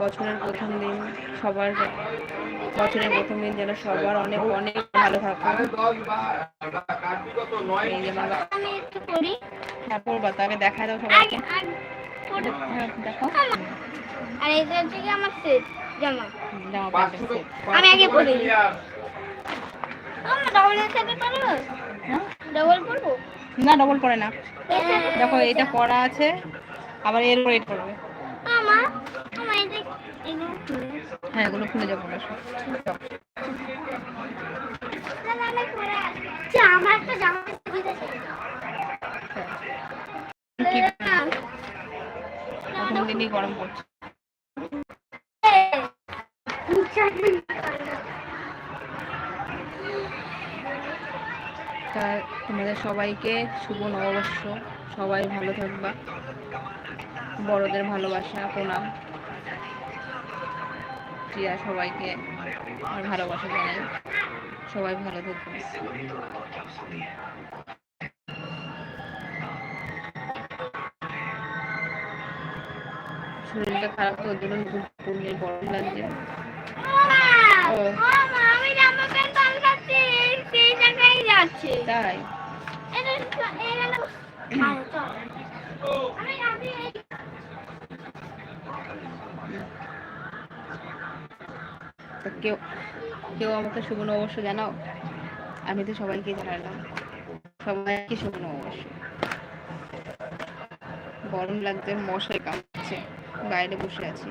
বছরের প্রথম দিন সবার বছরের প্রথম দিন যেন সবার অনেক অনেক ভালো করি হ্যাঁ পড়বা তাকে দেখায় দাও সবাইকে। হ্যাঁ, দেখো। আর এটা হচ্ছে কি আমার সেট জামা। জামা আমি আগে পরি আমরা ডবল এর সাথে পারব হ্যাঁ? পরবো না ডবল করে না। দেখো এটা পড়া আছে। আবার এর এটা করবে। হ্যাঁ এগুলো খুলে যাব আমার একটা জামা দিনই গরম পড়ছে। তা তোমাদের সবাইকে শুভ নববর্ষ। সবাই ভালো থাকবা। বড়দের ভালোবাসা, প্রণাম। প্রিয়া সবাইকে আমার ভালোবাসা জানাই। সবাই ভালো থাকবে শরীরটা খারাপ তো ওর জন্য পড়লে গরম লাগছে তাই। কেউ কেউ আমাকে শুভ নববর্ষ জানাও? আমি তো সবাইকে জানালাম। সবাইকে শুভ নববর্ষ গরম লাগছে মশায় কামড়ছে বাইরে বসে আছি।